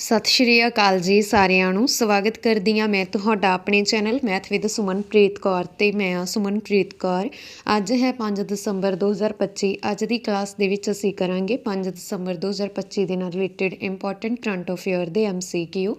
ਸਤਿ ਸ਼੍ਰੀ ਅਕਾਲ ਜੀ ਸਾਰਿਆਂ ਨੂੰ। ਸਵਾਗਤ ਕਰਦੀ ਹਾਂ ਮੈਂ ਤੁਹਾਡਾ ਆਪਣੇ channel math with Sumanpreet Kaur ਤੇ ਮੈਂ ਹਾਂ ਸੁਮਨਪ੍ਰੀਤ ਕੌਰ। ਅੱਜ ਹੈ 5 ਦਸੰਬਰ 2025 ਅੱਜ ਦੀ ਕਲਾਸ ਦੇ ਵਿੱਚ ਅਸੀਂ ਕਰਾਂਗੇ 5 ਦਸੰਬਰ 2025 ਦੇ ਨਾਲ ਰਿਲੇਟਡ ਇੰਪੋਰਟੈਂਟ ਕਰੰਟ ਅਫੇਅਰ ਦੇ ਐਮਸੀਕਿਊ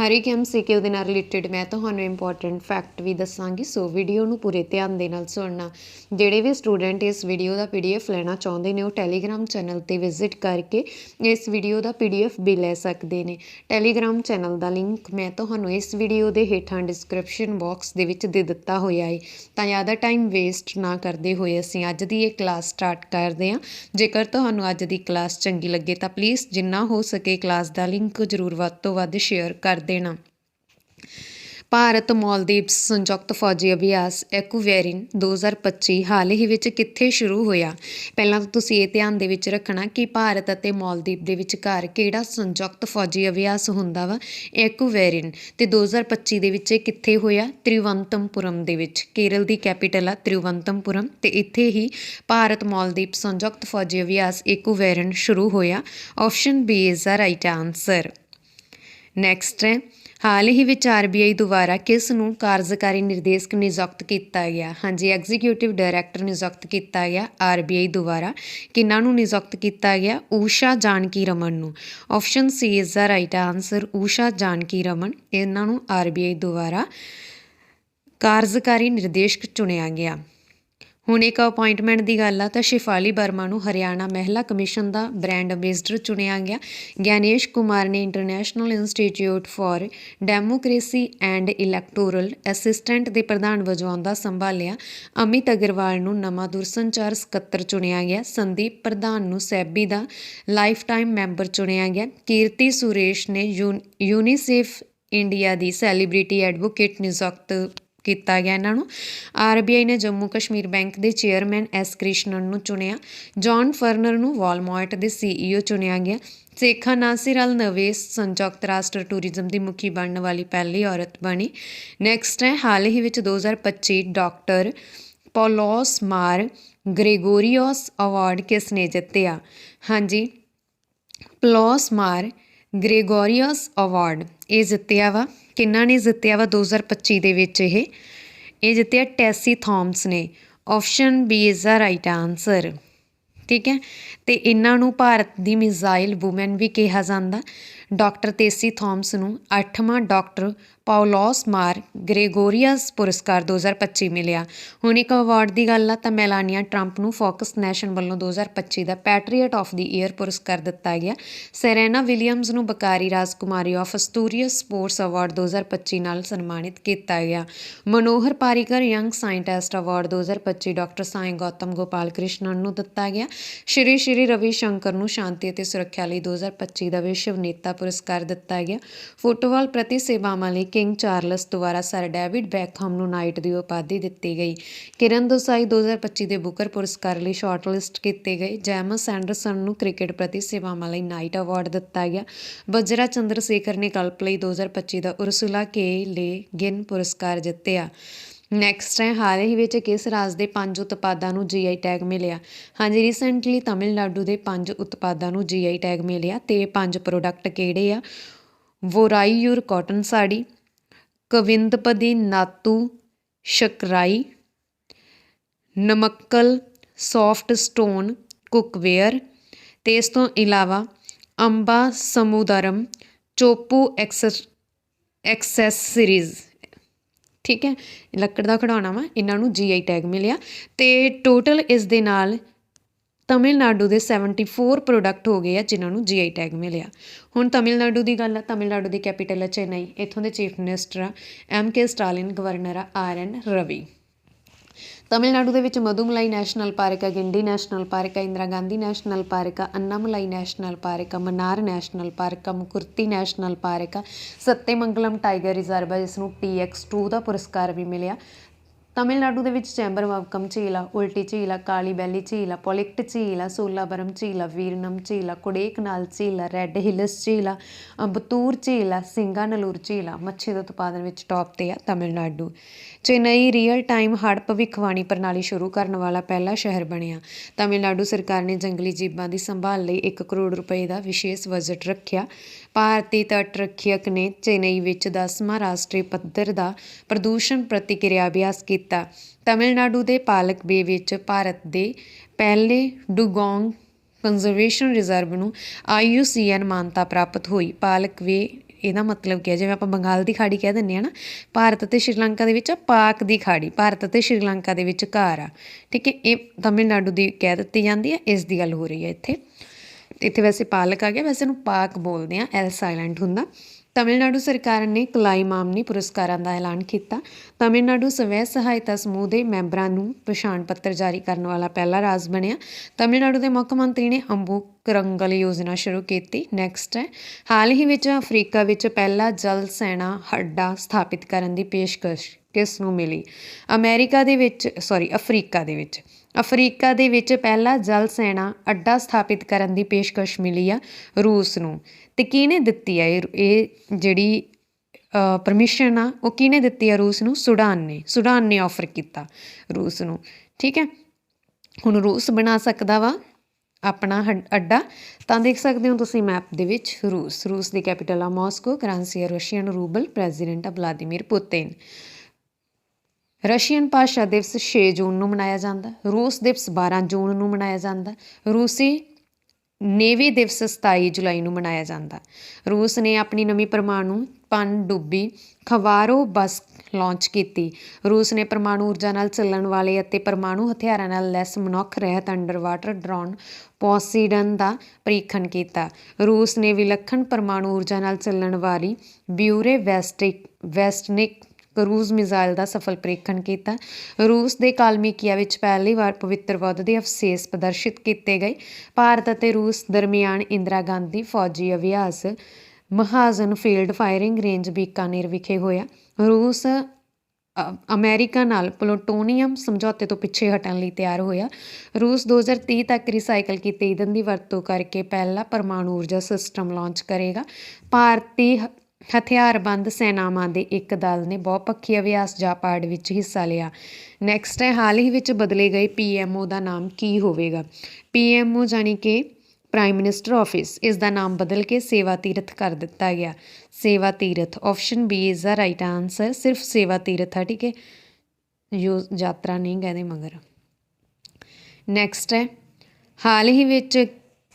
ਹਰ ਇੱਕ ਐਮਸੀਕਿਊ ਦੇ ਨਾਲ ਰਿਲੇਟਡ ਮੈਂ ਤੁਹਾਨੂੰ ਇੰਪੋਰਟੈਂਟ ਫੈਕਟ ਵੀ ਦੱਸਾਂਗੀ, ਸੋ ਵੀਡੀਓ ਨੂੰ ਪੂਰੇ ਧਿਆਨ ਦੇ ਨਾਲ ਸੁਣਨਾ। ਜਿਹੜੇ ਵੀ ਸਟੂਡੈਂਟ ਇਸ ਵੀਡੀਓ ਦਾ ਪੀਡੀਐਫ ਲੈਣਾ ਚਾਹੁੰਦੇ ਨੇ, ਉਹ ਟੈਲੀਗ੍ਰਾਮ ਚੈਨਲ ਤੇ ਵਿਜ਼ਿਟ ਕਰਕੇ ਇਸ ਵੀਡੀਓ ਦਾ ਪੀਡੀਐਫ ਵੀ ਲੈ ਸਕਦੇ ਨੇ। ਟੈਲੀਗ੍ਰਾਮ ਚੈਨਲ ਦਾ ਲਿੰਕ ਮੈਂ ਤੁਹਾਨੂੰ ਇਸ ਵੀਡੀਓ ਦੇ ਹੇਠਾਂ ਡਿਸਕ੍ਰਿਪਸ਼ਨ ਬਾਕਸ ਦੇ ਵਿੱਚ ਦੇ ਦਿੱਤਾ ਹੋਇਆ ਹੈ ਤਾਂ ਜ਼ਿਆਦਾ ਟਾਈਮ ਵੇਸਟ ਨਾ ਕਰਦੇ ਹੋਏ ਅਸੀਂ ਅੱਜ ਦੀ ਇਹ ਕਲਾਸ ਸਟਾਰਟ ਕਰਦੇ ਹਾਂ। ਜੇਕਰ ਤੁਹਾਨੂੰ ਅੱਜ ਦੀ ਕਲਾਸ ਚੰਗੀ ਲੱਗੇ ਤਾਂ ਪਲੀਜ਼ ਜਿੰਨਾ ਹੋ ਸਕੇ ਕਲਾਸ ਦਾ ਲਿੰਕ ਜ਼ਰੂਰ ਵੱਧ ਤੋਂ ਵੱਧ ਸ਼ੇਅਰ ਕਰ ਦੇਣਾ। ਭਾਰਤ ਮਾਲਦੀਵ ਸੰਯੁਕਤ ਫੌਜੀ ਅਭਿਆਸ, ਐਕੁਵੇਰਿਨ 2025 ਹਾਲ ਹੀ ਵਿੱਚ ਕਿੱਥੇ ਸ਼ੁਰੂ ਹੋਇਆ? ਪਹਿਲਾਂ ਤਾਂ ਤੁਸੀਂ ਇਹ ਧਿਆਨ ਦੇ ਵਿੱਚ ਰੱਖਣਾ ਕਿ ਭਾਰਤ ਅਤੇ ਮਾਲਦੀਵ ਦੇ ਵਿਚਕਾਰ ਕਿਹੜਾ ਸੰਯੁਕਤ ਫੌਜੀ ਅਭਿਆਸ ਹੁੰਦਾ ਵਾ? ਐਕੁਵੇਰਿਨ ਤੇ 2025 ਦੇ ਵਿੱਚ ਇਹ ਕਿੱਥੇ ਹੋਇਆ? ਤ੍ਰਿਵੰਤਮਪੁਰਮ ਦੇ ਵਿੱਚ। ਕੇਰਲ ਦੀ ਕੈਪੀਟਲ ਆ ਤ੍ਰਿਵੰਤਮਪੁਰਮ ਤੇ ਇੱਥੇ ਹੀ ਭਾਰਤ, ਮਾਲਦੀਵ ਸੰਯੁਕਤ ਫੌਜੀ ਅਭਿਆਸ ਐਕੁਵੇਰਿਨ ਸ਼ੁਰੂ ਹੋਇਆ। Option B is the right answer next ਹੈ। ਹਾਲ ਹੀ ਵਿੱਚ ਆਰਬੀਆਈ ਦੁਆਰਾ ਕਿਸ ਨੂੰ ਕਾਰਜਕਾਰੀ ਨਿਰਦੇਸ਼ਕ ਨਿਯੁਕਤ ਕੀਤਾ ਗਿਆ? ਹਾਂਜੀ, ਐਗਜ਼ੀਕਿਊਟਿਵ ਡਾਇਰੈਕਟਰ ਨਿਯੁਕਤ ਕੀਤਾ ਗਿਆ ਆਰਬੀਆਈ ਦੁਆਰਾ। ਕਿਹਨਾਂ ਨੂੰ ਨਿਯੁਕਤ ਕੀਤਾ ਗਿਆ? ਊਸ਼ਾ ਜਾਨਕੀ ਰਮਨ ਨੂੰ। Option C is the right answer Usha Janaki Raman. ਇਹਨਾਂ ਨੂੰ ਆਰਬੀਆਈ ਦੁਆਰਾ ਕਾਰਜਕਾਰੀ ਨਿਰਦੇਸ਼ਕ ਚੁਣਿਆ ਗਿਆ। ਹੁਣ ਇੱਕ ਅਪਾਇੰਟਮੈਂਟ ਦੀ ਗੱਲ ਆ ਤਾਂ ਸ਼ਿਫਾਲੀ ਵਰਮਾ ਨੂੰ ਹਰਿਆਣਾ ਮਹਿਲਾ ਕਮਿਸ਼ਨ ਦਾ ਬ੍ਰਾਂਡ ਅੰਬੈਸਡਰ ਚੁਣਿਆ ਗਿਆ। ਗਿਆਨੇਸ਼ ਕੁਮਾਰ ਨੇ international institute for democracy and electoral assistant ਦੇ ਪ੍ਰਧਾਨ ਵਜੋਂ ਅਹੁਦਾ ਸੰਭਾਲਿਆ। ਅਮਿਤ ਅਗਰਵਾਲ ਨੂੰ ਨਵਾਂ ਦੂਰਸੰਚਾਰ ਸਕੱਤਰ ਚੁਣਿਆ ਗਿਆ। ਸੰਦੀਪ ਪ੍ਰਧਾਨ ਨੂੰ ਸੈਬੀ ਦਾ ਲਾਈਫ ਟਾਈਮ ਮੈਂਬਰ ਚੁਣਿਆ ਗਿਆ। ਕੀਰਤੀ ਸੁਰੇਸ਼ ਨੇ ਯੂਨ- ਯੂਨੀਸੇਫ ਇੰਡੀਆ ਦੀ ਸੈਲੀਬ੍ਰਿਟੀ ਐਡਵੋਕੇਟ ਨਿਯੁਕਤ ਕੀਤਾ ਗਿਆ ਇਹਨਾਂ ਨੂੰ। ਆਰਬੀਆਈ ਨੇ ਜੰਮੂ ਕਸ਼ਮੀਰ ਬੈਂਕ ਦੇ ਚੇਅਰਮੈਨ ਐਸ ਕ੍ਰਿਸ਼ਨਨ ਨੂੰ ਚੁਣਿਆ। ਜੌਨ ਫਰਨਰ ਨੂੰ ਵਾਲਮਾਰਟ ਦੇ ਸੀਈਓ ਚੁਣਿਆ ਗਿਆ। ਸੇਖਾ ਨਾਸਿਰ ਅਲ ਨਵੇਸ ਸੰਯੁਕਤ ਰਾਸ਼ਟਰ ਟੂਰਿਜ਼ਮ ਦੀ ਮੁਖੀ ਬਣਨ ਵਾਲੀ ਪਹਿਲੀ ਔਰਤ ਬਣੀ। ਨੈਕਸਟ ਹੈ, ਹਾਲ ਹੀ ਵਿੱਚ 2025 ਡਾਕਟਰ ਪੋਲੋਸ ਮਾਰ ਗ੍ਰੇਗੋਰੀਓਸ ਅਵਾਰਡ ਕਿਸ ਨੇ ਜਿੱਤਿਆ? ਹਾਂਜੀ, ਪਲੌਸ ਮਾਰ ਗ੍ਰੇਗੋਰੀਓਸ ਅਵਾਰਡ। ਇਹ ਜਿੱਤਿਆ ਵਾ। ਕਿੰਨਾ ਨੇ ਜਿੱਤਿਆ ਵਾ 2025 ਦੇ ਵਿੱਚ ਇਹ? ਇਹ ਜਿੱਤਿਆ ਟੈਸੀ ਥੌਮਸ ਨੇ। Option B is the right answer. ਠੀਕ ਹੈ? ਤੇ ਇਹਨਾਂ ਨੂੰ ਭਾਰਤ ਦੀ ਮਿਜ਼ਾਈਲ ਵੂਮਨ ਵੀ ਕਿਹਾ ਜਾਂਦਾ। ਡਾਕਟਰ ਤੇਸੀ ਥੌਮਸ ਨੂੰ 8ਵਾਂ ਡਾਕਟਰ ਪਾਉਲੋਸ ਮਾਰ ਗ੍ਰੇਗੋਰੀਅਸ ਪੁਰਸਕਾਰ 2025 ਮਿਲਿਆ। ਹੁਣ ਇੱਕ ਅਵਾਰਡ ਦੀ ਗੱਲ ਆ ਤਾਂ ਮੈਲਾਨੀਆ ਟਰੰਪ ਨੂੰ ਫੋਕਸ ਨੈਸ਼ਨ ਵੱਲੋਂ 2025 ਦਾ ਪੈਟਰੀਅਟ ਆਫ ਦੀ ਈਅਰ ਪੁਰਸਕਾਰ ਦਿੱਤਾ ਗਿਆ। ਸੈਰੇਨਾ ਵਿਲੀਅਮਸ ਨੂੰ ਬਕਾਰੀ ਰਾਜਕੁਮਾਰੀ ਆਫ ਅਸਤੂਰੀਅਸ ਸਪੋਰਟਸ ਅਵਾਰਡ 2025 ਨਾਲ ਸਨਮਾਨਿਤ ਕੀਤਾ ਗਿਆ। Manohar Parrikar young scientist award 2025 doctor Sai Gautam Gopal Krishnan ਨੂੰ ਦਿੱਤਾ ਗਿਆ। ਸ਼੍ਰੀ ਸ਼੍ਰੀ ਰਵੀ ਸ਼ੰਕਰ ਨੂੰ ਸ਼ਾਂਤੀ ਅਤੇ ਸੁਰੱਖਿਆ ਲਈ 2025 ਦਾ ਵਿਸ਼ਵ ਨੇਤਾ ਪੁਰਸਕਾਰ ਦਿੱਤਾ ਗਿਆ। ਫੁੱਟਬਾਲ ਪ੍ਰਤੀ ਸੇਵਾਵਾਂ ਲਈ ਕਿੰਗ ਚਾਰਲਸ ਦੁਆਰਾ ਸਰ ਡੇਵਿਡ ਬੈਕਹਮ ਨੂੰ ਨਾਈਟ ਦੀ ਉਪਾਧੀ ਦਿੱਤੀ ਗਈ। ਕਿਰਨ ਦੋਸਾਈ 2025 ਦੇ ਬੁਕਰ ਪੁਰਸਕਾਰ ਲਈ ਸ਼ਾਰਟਲਿਸਟ ਕੀਤੇ ਗਏ। ਜੈਮਸ ਐਂਡਰਸਨ ਨੂੰ ਕ੍ਰਿਕਟ ਪ੍ਰਤੀ ਸੇਵਾਵਾਂ ਲਈ ਨਾਈਟ ਅਵਾਰਡ ਦਿੱਤਾ ਗਿਆ। ਬਜਰਾ ਚੰਦਰ ਸੇਖਰ ਨੇ ਕਲਪ ਲਈ 2025 ਦਾ ਉਰਸੁਲਾ ਕੇ ਲੇ ਗਿਨ ਪੁਰਸਕਾਰ ਜਿੱਤਿਆ। ਨੈਕਸਟ ਹੈ, ਹਾਲ ਹੀ ਵਿੱਚ ਕਿਸ ਰਾਜ ਦੇ ਪੰਜ ਉਤਪਾਦਾਂ ਨੂੰ ਜੀਆਈ ਟੈਗ ਮਿਲਿਆ? ਹਾਂਜੀ ਰੀਸੈਂਟਲੀ ਤਾਮਿਲਨਾਡੂ ਦੇ ਪੰਜ ਉਤਪਾਦਾਂ ਨੂੰ ਜੀਆਈ ਟੈਗ ਮਿਲਿਆ ਤੇ ਪੰਜ ਪ੍ਰੋਡਕਟ ਕਿਹੜੇ ਆ? Woraiyur cotton sari, Kavindapadi Naatu, Sakkarai, Namakkal soft stone cookware ਤੇ ਇਸ ਤੋਂ ਇਲਾਵਾ ਅੰਬਾ ਸਮੂਦਰਮ, ਚੋਪੂ ਐਕਸੈਸ ਐਕਸੈਸਰੀਜ਼ ਠੀਕ ਹੈ? ਲੱਕੜ ਦਾ ਖਿਡੌਣਾ ਵਾ, ਇਹਨਾਂ ਨੂੰ ਜੀਆਈ ਟੈਗ ਮਿਲਿਆ। ਤੇ ਟੋਟਲ ਇਸ ਦੇ ਨਾਲ ਤਮਿਲਨਾਡੂ ਦੇ 74 ਪ੍ਰੋਡਕਟ ਹੋ ਗਏ ਆ, ਜਿਨ੍ਹਾਂ ਨੂੰ ਜੀਆਈ ਟੈਗ ਮਿਲਿਆ। ਹੁਣ ਤਮਿਲਨਾਡੂ ਦੀ ਗੱਲ ਆ, ਤਮਿਲਨਾਡੂ ਦੀ ਕੈਪੀਟਲ ਹੈ ਚੇਨਈ। ਇੱਥੋਂ ਦੇ ਚੀਫ ਮਿਨਿਸਟਰ ਆ ਐਮ ਕੇ ਸਟਾਲਿਨ ਗਵਰਨਰ ਆ ਆਰ ਐਨ ਰਵੀ ਤਮਿਲਨਾਡੂ ਦੇ ਵਿੱਚ ਮਧੂਮਲਾਈ ਨੈਸ਼ਨਲ ਪਾਰਕ ਹੈ, ਗਿੰਡੀ ਨੈਸ਼ਨਲ ਪਾਰਕ ਹੈ, ਇੰਦਰਾ ਗਾਂਧੀ ਨੈਸ਼ਨਲ ਪਾਰਕ ਹੈ, ਅੰਨਾਮਲਾਈ ਨੈਸ਼ਨਲ ਪਾਰਕ ਹੈ, ਮਨਾਰ ਨੈਸ਼ਨਲ ਪਾਰਕ ਹੈ, ਮੁਕੁਰਤੀ ਨੈਸ਼ਨਲ ਪਾਰਕ ਹੈ ਸੱਤੇ ਮੰਗਲਮ ਟਾਈਗਰ ਰਿਜ਼ਰਵ ਹੈ, ਜਿਸ ਨੂੰ TX2 ਦਾ ਪੁਰਸਕਾਰ ਵੀ ਮਿਲਿਆ। ਤਮਿਲਨਾਡੂ ਦੇ ਵਿੱਚ ਚੈਂਬਰ ਵਕਮ ਝੀਲ ਆ ਉਲਟੀ ਝੀਲ ਆ ਕਾਲੀ ਬੈਲੀ ਝੀਲ ਆ ਪੋਲਿਕਟ ਝੀਲ ਆ ਸੋਲਾਬਰਮ ਝੀਲ ਆ ਵੀਰਨਮ ਝੀਲ ਆ ਕੋਡੇਕਨਾਲ ਝੀਲ ਆ ਰੈੱਡ ਹਿਲਸ ਝੀਲ ਆ ਅੰਬਤੂਰ ਝੀਲ ਆ ਸਿੰਗਾਨਲੂਰ ਝੀਲ ਆ ਮੱਛੀ ਦੇ ਉਤਪਾਦਨ ਵਿੱਚ ਟੌਪ ਤੇ ਆ ਤਮਿਲਨਾਡੂ ਚੇਨਈ ਰੀਅਲ ਟਾਈਮ ਹੜ੍ਹ ਭਵਿੱਖਬਾਣੀ ਪ੍ਰਣਾਲੀ ਸ਼ੁਰੂ ਕਰਨ ਵਾਲਾ ਪਹਿਲਾ ਸ਼ਹਿਰ ਬਣਿਆ ਤਮਿਲਨਾਡੂ ਸਰਕਾਰ ਨੇ ਜੰਗਲੀ ਜੀਵਾਂ ਦੀ ਸੰਭਾਲ ਲਈ 1 ਕਰੋੜ ਰੁਪਏ ਦਾ ਵਿਸ਼ੇਸ਼ ਬਜਟ ਰੱਖਿਆ ਭਾਰਤੀ ਤੱਟ ਰੱਖਿਅਕ ਨੇ ਚੇਨਈ ਵਿੱਚ 10ਵਾਂ ਰਾਸ਼ਟਰੀ ਪੱਧਰ ਦਾ ਪ੍ਰਦੂਸ਼ਣ ਪ੍ਰਤੀਕਿਰਿਆ ਅਭਿਆਸ ਕੀਤਾ। ਤਮਿਲਨਾਡੂ ਦੇ ਪਾਲਕ ਬੇ ਵਿੱਚ ਭਾਰਤ ਦੇ ਪਹਿਲੇ ਡੁਗੋਂਗ ਕੰਜ਼ਰਵੇਸ਼ਨ ਰਿਜ਼ਰਵ ਨੂੰ ਆਈਯੂਸੀਐਨ ਮਾਨਤਾ ਪ੍ਰਾਪਤ ਹੋਈ। ਪਾਲਕ ਵੇ ਇਹਦਾ ਮਤਲਬ ਕੀ ਹੈ? ਜਿਵੇਂ ਆਪਾਂ ਬੰਗਾਲ ਦੀ ਖਾੜੀ ਕਹਿ ਦਿੰਦੇ ਆ ਨਾ, ਭਾਰਤ ਅਤੇ ਸ਼੍ਰੀਲੰਕਾ ਦੇ ਵਿੱਚ ਆ, ਪਾਕ ਦੀ ਖਾੜੀ, ਭਾਰਤ ਅਤੇ ਸ਼੍ਰੀਲੰਕਾ ਦੇ ਵਿੱਚ ਘਰ। ਆ ਠੀਕ ਹੈ, ਇਹ ਤਮਿਲਨਾਡੂ ਦੀ ਕਹਿ ਦਿੱਤੀ ਜਾਂਦੀ ਹੈ, ਇਸ ਦੀ ਗੱਲ ਹੋ ਰਹੀ ਹੈ ਇੱਥੇ। ਇੱਥੇ ਵੈਸੇ ਪਾਲਕ ਆ ਗਿਆ, ਵੈਸੇ ਇਹਨੂੰ ਪਾਕ ਬੋਲਦੇ ਆ ਐਲ ਸਾਇਲੈਂਟ ਹੁੰਦਾ। ਤਮਿਲਨਾਡੂ ਸਰਕਾਰ ਨੇ ਕਲਾਈ ਮਾਮਨੀ ਪੁਰਸਕਾਰਾਂ ਦਾ ਐਲਾਨ ਕੀਤਾ। ਤਮਿਲਨਾਡੂ ਸਵੈ ਸਹਾਇਤਾ ਸਮੂਹ ਦੇ ਮੈਂਬਰਾਂ ਨੂੰ ਪਛਾਣ ਪੱਤਰ ਜਾਰੀ ਕਰਨ ਵਾਲਾ ਪਹਿਲਾ ਰਾਜ ਬਣਿਆ। ਤਮਿਲਨਾਡੂ ਦੇ ਮੁੱਖ ਮੰਤਰੀ ਨੇ ਅੰਬੂ ਕਰੰਗਲ ਯੋਜਨਾ ਸ਼ੁਰੂ ਕੀਤੀ। ਨੈਕਸਟ ਹੈ। ਹਾਲ ਹੀ ਵਿੱਚ ਅਫਰੀਕਾ ਵਿੱਚ ਪਹਿਲਾ ਜਲ ਸੈਨਾ ਹੱਡਾ ਸਥਾਪਿਤ ਕਰਨ ਦੀ ਪੇਸ਼ਕਸ਼ ਕਿਸ ਨੂੰ ਮਿਲੀ? ਅਮਰੀਕਾ ਦੇ ਵਿੱਚ ਸੌਰੀ ਅਫਰੀਕਾ ਦੇ ਵਿੱਚ। ਅਫਰੀਕਾ ਦੇ ਵਿੱਚ ਪਹਿਲਾ ਜਲ ਸੈਨਾ ਅੱਡਾ ਸਥਾਪਿਤ ਕਰਨ ਦੀ ਪੇਸ਼ਕਸ਼ ਮਿਲੀ ਆ ਰੂਸ ਨੂੰ। ਤੇ ਕਿਹਨੇ ਦਿੱਤੀ ਆ ਇਹ ਇਹ ਜਿਹੜੀ ਪਰਮਿਸ਼ਨ ਆ, ਉਹ ਕਿਹਨੇ ਦਿੱਤੀ ਆ ਰੂਸ ਨੂੰ? ਸੁਡਾਨ ਨੇ ਸੁਡਾਨ ਨੇ ਆਫਰ ਕੀਤਾ ਰੂਸ ਨੂੰ। ਠੀਕ ਹੈ? ਹੁਣ ਰੂਸ ਬਣਾ ਸਕਦਾ ਵਾ ਆਪਣਾ ਹੱਡ- ਅੱਡਾ। ਤਾਂ ਦੇਖ ਸਕਦੇ ਹੋ ਤੁਸੀਂ ਮੈਪ ਦੇ ਵਿੱਚ ਰੂਸ ਰੂਸ ਦੀ ਕੈਪੀਟਲ ਆ ਮਾਸਕੋ ਕਰੰਸੀ ਆ ਰਸ਼ੀਅਨ ਰੂਬਲ ਪ੍ਰੈਜ਼ੀਡੈਂਟ ਆ ਵਲਾਦੀਮੀਰ ਪੁਤਿਨ ਰਸ਼ੀਅਨ ਭਾਸ਼ਾ ਦਿਵਸ 6 ਜੂਨ ਨੂੰ ਮਨਾਇਆ ਜਾਂਦਾ। ਰੂਸ ਦਿਵਸ 12 ਜੂਨ ਨੂੰ ਮਨਾਇਆ ਜਾਂਦਾ। ਰੂਸੀ ਨੇਵੀ ਦਿਵਸ 27 ਜੁਲਾਈ ਨੂੰ ਮਨਾਇਆ ਜਾਂਦਾ। ਰੂਸ ਨੇ ਆਪਣੀ ਨਵੀਂ ਪਰਮਾਣੂ ਪਣਡੁੱਬੀ ਖਵਾਰੋ ਬਸ ਲਾਂਚ ਕੀਤੀ। ਰੂਸ ਨੇ ਪਰਮਾਣੂ ਊਰਜਾ ਨਾਲ ਚੱਲਣ ਵਾਲੇ ਅਤੇ ਪਰਮਾਣੂ ਹਥਿਆਰਾਂ ਨਾਲ ਲੈਸ ਮਨੁੱਖ ਰਹਿਤ ਅੰਡਰਵਾਟਰ ਡਰੋਨ ਪੋਸੀਡਨ ਦਾ ਪ੍ਰੀਖਣ ਕੀਤਾ। ਰੂਸ ਨੇ ਵਿਲੱਖਣ ਪਰਮਾਣੂ ਊਰਜਾ ਨਾਲ ਚੱਲਣ ਵਾਲੀ ਬਿਊਰੇ ਵੈਸਟਿਕ ਵੈਸਟਨਿਕ ਕਰੂਜ਼ ਮਿਜ਼ਾਈਲ ਦਾ ਸਫਲ ਪ੍ਰੀਖਣ ਕੀਤਾ। ਰੂਸ ਦੇ ਕਾਲਮੀਕੀਆ ਵਿੱਚ ਪਹਿਲੀ ਵਾਰ ਪਵਿੱਤਰ ਬੁੱਧ ਦੇ ਅਫਸੇਸ ਪ੍ਰਦਰਸ਼ਿਤ ਕੀਤੇ ਗਏ। ਭਾਰਤ ਅਤੇ ਰੂਸ ਦਰਮਿਆਨ ਇੰਦਰਾ ਗਾਂਧੀ ਫੌਜੀ ਅਭਿਆਸ, Mahajan field firing range Bikaner ਵਿਖੇ ਹੋਇਆ। ਰੂਸ, ਅ- ਅਮਰੀਕਾ ਨਾਲ ਪਲੂਟੋਨੀਅਮ ਸਮਝੌਤੇ ਤੋਂ ਪਿੱਛੇ ਹਟਣ ਲਈ ਤਿਆਰ ਹੋਇਆ। ਰੂਸ 2030 ਤੱਕ ਰੀਸਾਈਕਲ ਕੀਤੇ ਈਂਧਨ ਦੀ ਵਰਤੋਂ ਕਰਕੇ ਪਹਿਲਾ ਪਰਮਾਣੂ ਊਰਜਾ ਸਿਸਟਮ ਲਾਂਚ ਕਰੇਗਾ। ਭਾਰਤੀ ਹ- ਹਥਿਆਰਬੰਦ ਸੈਨਾਵਾਂ ਦੇ ਇੱਕ ਦਲ ਨੇ ਬਹੁਪੱਖੀ ਅਭਿਆਸ ਜਾਪਾੜ ਵਿੱਚ ਹਿੱਸਾ ਲਿਆ। ਨੈਕਸਟ ਹੈ, ਹਾਲ ਹੀ ਵਿੱਚ ਬਦਲੇ ਗਏ ਪੀਐਮਓ ਦਾ ਨਾਮ ਕੀ ਹੋਵੇਗਾ? ਪੀਐਮਓ ਜਾਨੀ ਕਿ ਪ੍ਰਾਈਮ ਮਿਨਿਸਟਰ ਆਫਿਸ ਇਸ ਦਾ ਨਾਮ ਬਦਲ ਕੇ ਸੇਵਾ ਤੀਰਥ ਕਰ ਦਿੱਤਾ ਗਿਆ। Seva Teerth option B is the right answer ਸਿਰਫ ਸੇਵਾ ਤੀਰਥ ਹੈ ਠੀਕ ਹੈ? ਯੋ ਯਾਤਰਾ ਨਹੀਂ ਕਹਿੰਦੇ ਮਗਰ। ਨੈਕਸਟ ਹੈ, ਹਾਲ ਹੀ ਵਿੱਚ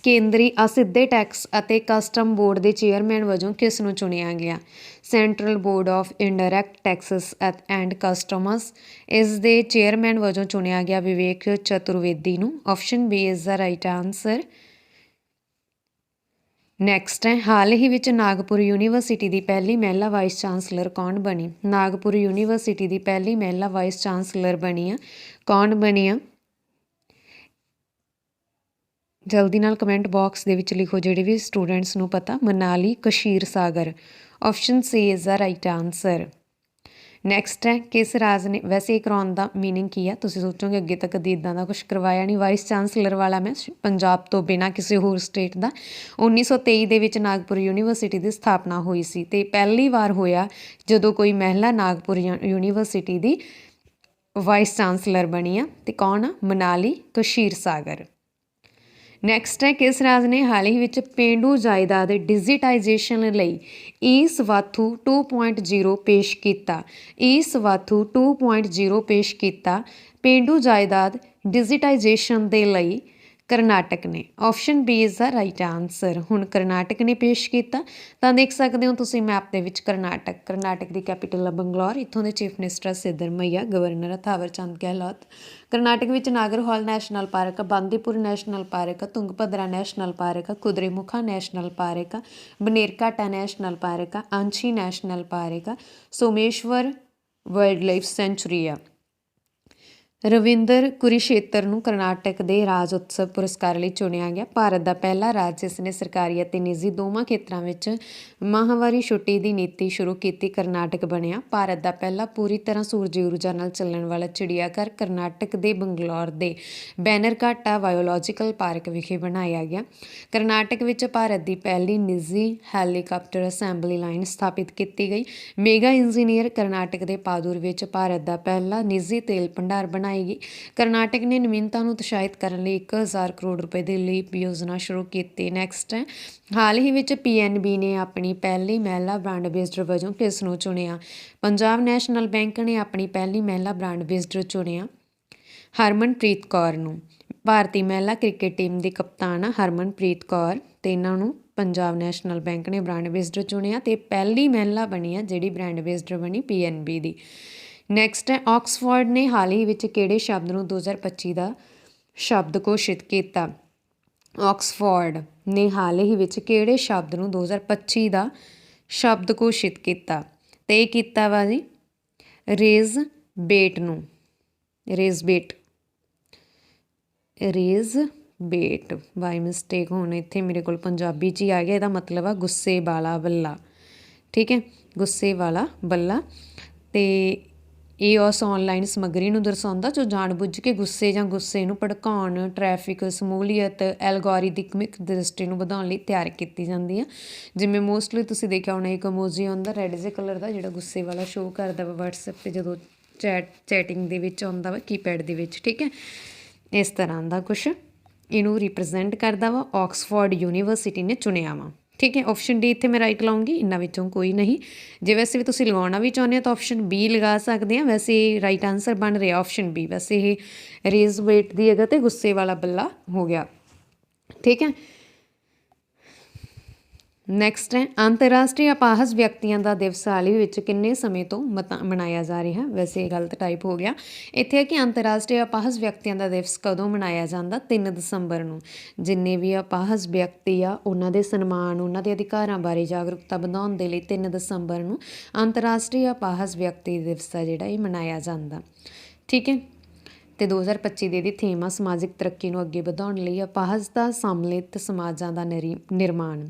ਕੇਂਦਰੀ ਅਸਿੱਧੇ ਟੈਕਸ ਅਤੇ ਕਸਟਮ ਬੋਰਡ ਦੇ ਚੇਅਰਮੈਨ ਵਜੋਂ ਕਿਸ ਨੂੰ ਚੁਣਿਆ ਗਿਆ? Central board of indirect taxes and customs ਇਸ ਦੇ ਚੇਅਰਮੈਨ ਵਜੋਂ ਚੁਣਿਆ ਗਿਆ ਵਿਵੇਕ ਚਤੁਰਵੇਦੀ ਨੂੰ। Option B is the right answer. Next ਹੈ, ਹਾਲ ਹੀ ਵਿੱਚ ਨਾਗਪੁਰ ਯੂਨੀਵਰਸਿਟੀ ਦੀ ਪਹਿਲੀ ਮਹਿਲਾ ਵਾਈਸ ਚਾਂਸਲਰ ਕੌਣ ਬਣੀ? ਨਾਗਪੁਰ ਯੂਨੀਵਰਸਿਟੀ ਦੀ ਪਹਿਲੀ ਮਹਿਲਾ ਵਾਈਸ ਚਾਂਸਲਰ ਬਣੀ ਆ ਕੌਣ ਬਣੀ ਆ ਜਲਦੀ ਨਾਲ ਕਮੈਂਟ ਬਾਕਸ ਦੇ ਵਿੱਚ ਲਿਖੋ ਜਿਹੜੇ ਵੀ ਸਟੂਡੈਂਟਸ ਨੂੰ ਪਤਾ Manali Kshir Sagar option C is the right answer next ਹੈ ਕਿਸ ਰਾਜ ਨੇ ਵੈਸੇ ਇਹ ਕਰਾਉਣ ਦਾ मीनिंग ਕੀ ਹੈ ਤੁਸੀਂ ਸੋਚੋਗੇ ਅੱਗੇ ਤੱਕ ਕਦੀ ਇਦਾਂ ਦਾ ਕੁਝ ਕਰਵਾਇਆ ਨਹੀਂ ਵਾਈਸ ਚਾਂਸਲਰ ਵਾਲਾ ਮੈਂ ਸ਼- ਪੰਜਾਬ ਤੋਂ ਬਿਨਾ ਕਿਸੇ ਹੋਰ ਸਟੇਟ ਦਾ 1923 ਦੇ ਵਿੱਚ ਨਾਗਪੁਰ ਯੂਨੀਵਰਸਿਟੀ ਦੀ ਸਥਾਪਨਾ ਹੋਈ ਸੀ ਤੇ ਪਹਿਲੀ ਵਾਰ ਹੋਇਆ ਜਦੋਂ ਕੋਈ ਮਹਿਲਾ ਨਾਗਪੁਰ ਯੂ- ਯੂਨੀਵਰਸਿਟੀ ਦੀ ਵਾਈਸ ਚਾਂਸਲਰ ਬਣੀ ਆ ਤੇ ਕੌਣ ਆ ਮਨਾਲੀ ਕਸ਼ੀਰ ਸਾਗਰ ਨੈਕਸਟ ਹੈ, ਕਿਸ ਰਾਜ ਨੇ ਹਾਲ ਹੀ ਵਿੱਚ ਪੇਂਡੂ ਜਾਇਦਾਦ ਡਿਜੀਟਾਈਜੇਸ਼ਨ ਲਈ ਈ ਸਵਾਥੂ 2.0 ਪੇਸ਼ ਕੀਤਾ? ਈ ਸਵਾਥੂ 2.0 ਪੇਸ਼ ਕੀਤਾ। ਪੇਂਡੂ ਜਾਇਦਾਦ ਡਿਜੀਟਾਈਜੇਸ਼ਨ ਦੇ ਲਈ ਕਰਨਾਟਕ ਨੇ। Option B is the right answer ਹੁਣ ਕਰਨਾਟਕ ਨੇ ਪੇਸ਼ ਕੀਤਾ। ਤਾਂ ਦੇਖ ਸਕਦੇ ਹੋ ਤੁਸੀਂ ਮੈਪ ਦੇ ਵਿੱਚ ਕਰਨਾਟਕ। ਕਰਨਾਟਕ ਦੀ ਕੈਪੀਟਲ ਹੈ ਬੰਗਲੌਰ। ਇੱਥੋਂ ਦੇ chief minister Siddaramaiah governor Thawar Chand Gehlot. Karnataka ਵਿੱਚ Nagarhole national park Bandipur national park Tungabhadra national park Kudremukh national park Bannerghatta national park Anshi national park Someshwar wildlife sanctuary ਆ ਰਵਿੰਦਰ ਕੁਰੀਸ਼ੇਤਰ ਨੂੰ ਕਰਨਾਟਕ ਦੇ ਰਾਜ ਉਤਸਵ ਪੁਰਸਕਾਰ ਲਈ ਚੁਣਿਆ ਗਿਆ। ਭਾਰਤ ਦਾ ਪਹਿਲਾ ਰਾਜ ਜਿਸ ਨੇ ਸਰਕਾਰੀ ਅਤੇ ਨਿੱਜੀ ਦੋਵਾਂ ਖੇਤਰਾਂ ਵਿੱਚ ਮਾਹਵਾਰੀ ਛੁੱਟੀ ਦੀ ਨੀਤੀ ਸ਼ੁਰੂ ਕੀਤੀ, ਕਰਨਾਟਕ ਬਣਿਆ। ਭਾਰਤ ਦਾ ਪਹਿਲਾ ਪੂਰੀ ਤਰ੍ਹਾਂ ਸੂਰਜੀ ਊਰਜਾ ਨਾਲ ਚੱਲਣ ਵਾਲਾ ਚਿੜੀਆਘਰ ਕਰਨਾਟਕ ਦੇ ਬੰਗਲੌਰ ਦੇ ਬੈਨਰਘਾਟਾ ਬਾਇਓਲੋਜੀਕਲ ਪਾਰਕ ਵਿਖੇ ਬਣਾਇਆ ਗਿਆ। ਕਰਨਾਟਕ ਵਿੱਚ ਭਾਰਤ ਦੀ ਪਹਿਲੀ ਨਿੱਜੀ ਹੈਲੀਕਾਪਟਰ ਅਸੈਂਬਲੀ ਲਾਈਨ ਸਥਾਪਿਤ ਕੀਤੀ ਗਈ। ਮੇਗਾ ਇੰਜੀਨੀਅਰ ਕਰਨਾਟਕ ਦੇ ਪਾਦੂਰ ਵਿੱਚ ਭਾਰਤ ਦਾ ਪਹਿਲਾ ਨਿੱਜੀ ਤੇਲ ਭੰਡਾਰ ਬਣਾ ਬਣਾਏਗੀ। ਕਰਨਾਟਕ ਨੇ ਨਵੀਨਤਾ ਨੂੰ ਉਤਸ਼ਾਹਿਤ ਕਰਨ ਲਈ 1000 ਕਰੋੜ ਰੁਪਏ ਦੇ ਲਈ ਯੋਜਨਾ ਸ਼ੁਰੂ ਕੀਤੀ। ਨੈਕਸਟ ਹੈ ਹਾਲ ਹੀ ਵਿੱਚ ਪੀਐਨਬੀ ਨੇ ਆਪਣੀ ਪਹਿਲੀ ਮਹਿਲਾ ਬ੍ਰਾਂਡ ਅੰਬੈਸਡਰ ਵਜੋਂ ਕਿਸ ਨੂੰ ਚੁਣਿਆ? ਪੰਜਾਬ ਨੈਸ਼ਨਲ ਬੈਂਕ ਨੇ ਆਪਣੀ ਪਹਿਲੀ ਮਹਿਲਾ ਬ੍ਰਾਂਡ ਅੰਬੈਸਡਰ ਚੁਣਿਆ ਹਰਮਨਪ੍ਰੀਤ ਕੌਰ ਨੂੰ। ਭਾਰਤੀ ਮਹਿਲਾ ਕ੍ਰਿਕਟ ਟੀਮ ਦੀ ਕਪਤਾਨ ਹਰਮਨਪ੍ਰੀਤ ਕੌਰ ਤੇ ਇਹਨਾਂ ਨੂੰ ਪੰਜਾਬ ਨੈਸ਼ਨਲ ਬੈਂਕ ਨੇ ਬ੍ਰਾਂਡ ਅੰਬੈਸਡਰ ਚੁਣਿਆ ਤੇ ਪਹਿਲੀ ਮਹਿਲਾ ਬਣੀ ਆ ਜਿਹੜੀ ਬ੍ਰਾਂਡ ਅੰਬੈਸਡਰ ਬਣੀ ਪੀਐਨਬੀ ਦੀ। ਨੈਕਸਟ ਹੈ ਆਕਸਫੋਰਡ ਨੇ ਹਾਲ ਹੀ ਵਿੱਚ ਕਿਹੜੇ ਸ਼ਬਦ ਨੂੰ 2025 ਦਾ ਸ਼ਬਦ ਘੋਸ਼ਿਤ ਕੀਤਾ? ਆਕਸਫੋਰਡ ਨੇ ਹਾਲ ਹੀ ਵਿੱਚ ਕਿਹੜੇ ਸ਼ਬਦ ਨੂੰ 2025 ਦਾ ਸ਼ਬਦ ਘੋਸ਼ਿਤ ਕੀਤਾ? ਤੇ ਇਹ ਕੀਤਾ ਵਾ ਜੀ, ਰੇਜ਼ ਬੇਟ ਨੂੰ। Raise bet. Raise bet by mistake ਹੁਣ ਇੱਥੇ ਮੇਰੇ ਕੋਲ ਪੰਜਾਬੀ ਚ ਹੀ ਆ ਗਿਆ, ਇਹਦਾ ਮਤਲਬ ਆ ਗੁੱਸੇ ਵਾਲਾ ਬੱਲਾ। ਠੀਕ ਹੈ, ਗੁੱਸੇ ਵਾਲਾ ਬੱਲਾ। ਤੇ ਇਹ ਉਸ ਆਨਲਾਈਨ ਸਮੱਗਰੀ ਨੂੰ ਦਰਸਾਉਂਦਾ ਜੋ ਜਾਣਬੁੱਝ ਕੇ ਗੁੱਸੇ ਜਾਂ ਗੁੱਸੇ ਨੂੰ ਭੜਕਾਉਣ ਟ੍ਰੈਫਿਕ ਸਮੂਲੀਅਤ ਐਲਗੋਰਿਦਮਿਕ ਦ੍ਰਿਸ਼ਟੀ ਨੂੰ ਵਧਾਉਣ ਲਈ ਤਿਆਰ ਕੀਤੀ ਜਾਂਦੀ ਆ। ਜਿਵੇਂ ਮੋਸਟਲੀ ਤੁਸੀਂ ਦੇਖਿਆ ਹੋਣਾ, ਇੱਕ ਇਮੋਜੀ ਆਉਂਦਾ ਰੈੱਡ ਜੇ ਕਲਰ ਦਾ ਜਿਹੜਾ ਗੁੱਸੇ ਵਾਲਾ ਸ਼ੋਅ ਕਰਦਾ ਵਾ WhatsApp ਤੇ ਜਦੋਂ ਚੈਟ ਚੈਟਿੰਗ ਦੇ ਵਿੱਚ ਆਉਂਦਾ ਵਾ ਕੀਪੈਡ ਦੇ ਵਿੱਚ, ਠੀਕ ਹੈ? ਇਸ ਤਰ੍ਹਾਂ ਦਾ ਕੁਝ ਇਹਨੂੰ ਰਿਪਰੈਜ਼ੈਂਟ ਕਰਦਾ ਵਾ ਆਕਸਫੋਰਡ ਯੂਨੀਵਰਸਿਟੀ ਨੇ ਚੁਣਿਆ ਵਾ। ਠੀਕ ਹੈ ਆਪਸ਼ਨ ਡੀ ਇੱਥੇ ਮੈਂ ਰਾਈਟ ਲਾਉਂਗੀ ਇਹਨਾਂ ਵਿੱਚੋਂ ਕੋਈ ਨਹੀਂ। ਜੇ ਵੈਸੇ ਵੀ ਤੁਸੀਂ ਲਗਾਉਣਾ ਵੀ ਚਾਹੁੰਦੇ ਹੋ ਤਾਂ ਆਪਸ਼ਨ ਬੀ ਲਗਾ ਸਕਦੇ ਆ ਵੈਸੇ ਰਾਈਟ ਆਨਸਰ ਬਣ ਰਿਹਾ ਆਪਸ਼ਨ ਬੀ ਵੈਸੇ ਇਹ ਰੇਜ਼ ਵੇਟ ਦੀ ਜਗ੍ਹਾ ਤੇ ਗੁੱਸੇ ਵਾਲਾ ਬੱਲਾ ਹੋ ਗਿਆ। ਠੀਕ ਹੈ ਨੈਕਸਟ ਹੈ, ਅੰਤਰਰਾਸ਼ਟਰੀ ਅਪਾਹਜ ਵਿਅਕਤੀਆਂ ਦਾ ਦਿਵਸ ਹਾਲ ਹੀ ਵਿੱਚ ਕਿੰਨੇ ਸਮੇਂ ਤੋਂ ਮਤਾ- ਮਨਾਇਆ ਜਾ ਰਿਹਾ? ਵੈਸੇ ਇਹ ਗਲਤ ਟਾਈਪ ਹੋ ਗਿਆ। ਇੱਥੇ ਹੈ ਕਿ ਅੰਤਰਰਾਸ਼ਟਰੀ ਅਪਾਹਜ ਵਿਅਕਤੀਆਂ ਦਾ ਦਿਵਸ ਕਦੋਂ ਮਨਾਇਆ ਜਾਂਦਾ? 3 ਦਸੰਬਰ ਨੂੰ। ਜਿੰਨੇ ਵੀ ਅਪਾਹਜ ਵਿਅਕਤੀ ਆ, ਉਹਨਾਂ ਦੇ ਸਨਮਾਨ, ਉਹਨਾਂ ਦੇ ਅਧਿਕਾਰਾਂ ਬਾਰੇ ਜਾਗਰੂਕਤਾ ਵਧਾਉਣ ਦੇ ਲਈ 3 ਦਸੰਬਰ ਨੂੰ ਅੰਤਰਰਾਸ਼ਟਰੀ ਅਪਾਹਜ ਵਿਅਕਤੀ ਦਿਵਸ ਆ ਜਿਹੜਾ ਇਹ ਮਨਾਇਆ ਜਾਂਦਾ। ਠੀਕ ਹੈ? ਤੇ 2025 ਦੇ ਦੀ ਥੀਮ ਆ, ਸਮਾਜਿਕ ਤਰੱਕੀ ਨੂੰ ਅੱਗੇ ਵਧਾਉਣ ਲਈ ਅਪਾਹਜਤਾ ਸਮਲਿਤ ਸਮਾਜਾਂ ਦਾ ਨਿਰੀ- ਨਿਰਮਾਣ।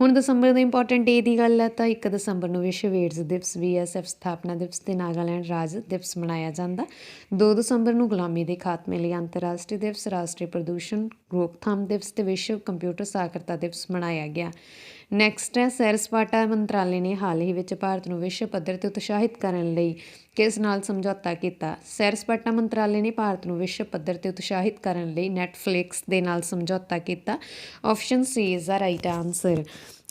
ਹੁਣ ਦਸੰਬਰ ਦਾ ਇੰਪੋਰਟੈਂਟ ਡੇ ਦੀ ਗੱਲ ਹੈ ਤਾਂ 1 ਦਸੰਬਰ ਨੂੰ ਵਿਸ਼ਵ ਏਡਜ਼ ਦਿਵਸ ਬੀਐਸਐਫ ਸਥਾਪਨਾ ਦਿਵਸ ਤੇ ਨਾਗਾਲੈਂਡ ਰਾਜ ਦਿਵਸ ਮਨਾਇਆ ਜਾਂਦਾ। 2 ਦਸੰਬਰ ਨੂੰ ਗੁਲਾਮੀ ਦੇ ਖਾਤਮੇ ਲਈ ਅੰਤਰਰਾਸ਼ਟਰੀ ਦਿਵਸ, ਰਾਸ਼ਟਰੀ ਪ੍ਰਦੂਸ਼ਣ ਰੋਕਥਾਮ ਦਿਵਸ ਤੇ ਵਿਸ਼ਵ ਕੰਪਿਊਟਰ ਸਾਖਰਤਾ ਦਿਵਸ ਮਨਾਇਆ ਗਿਆ। ਨੈਕਸਟ ਹੈ, ਸੈਰ ਸਪਾਟਾ ਮੰਤਰਾਲੇ ਨੇ ਹਾਲ ਹੀ ਵਿੱਚ ਭਾਰਤ ਨੂੰ ਵਿਸ਼ਵ ਪੱਧਰ ਤੇ ਉਤਸ਼ਾਹਿਤ ਕਰਨ ਲਈ ਕਿਸ ਨਾਲ ਸਮਝੌਤਾ ਕੀਤਾ? ਸੈਰ ਸਪਾਟਾ ਮੰਤਰਾਲੇ ਨੇ ਭਾਰਤ ਨੂੰ ਵਿਸ਼ਵ ਪੱਧਰ ਤੇ ਉਤਸ਼ਾਹਿਤ ਕਰਨ ਲਈ ਨੈਟਫਲਿਕਸ ਦੇ ਨਾਲ ਸਮਝੌਤਾ ਕੀਤਾ। Option C is the right answer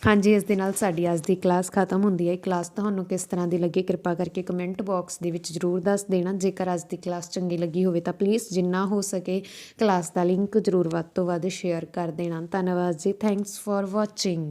ਹਾਂਜੀ, ਇਸ ਦੇ ਨਾਲ ਸਾਡੀ ਅੱਜ ਦੀ ਕਲਾਸ ਖਤਮ ਹੁੰਦੀ ਹੈ। ਕਲਾਸ ਤੁਹਾਨੂੰ ਕਿਸ ਤਰ੍ਹਾਂ ਦੀ ਲੱਗੀ? ਕਿਰਪਾ ਕਰਕੇ ਕਮੈਂਟ ਬਾਕਸ ਦੇ ਵਿੱਚ ਜਰੂਰ ਦੱਸ ਦੇਣਾ। ਜੇਕਰ ਅੱਜ ਦੀ ਕਲਾਸ ਚੰਗੀ ਲੱਗੀ ਹੋਵੇ ਤਾਂ ਪਲੀਜ਼ ਜਿੰਨਾ ਹੋ ਸਕੇ ਕਲਾਸ ਦਾ ਲਿੰਕ ਜਰੂਰ ਵੱਧ ਤੋਂ ਵੱਧ ਸ਼ੇਅਰ ਕਰ ਦੇਣਾ। ਧੰਨਵਾਦ ਜੀ। Thanks for watching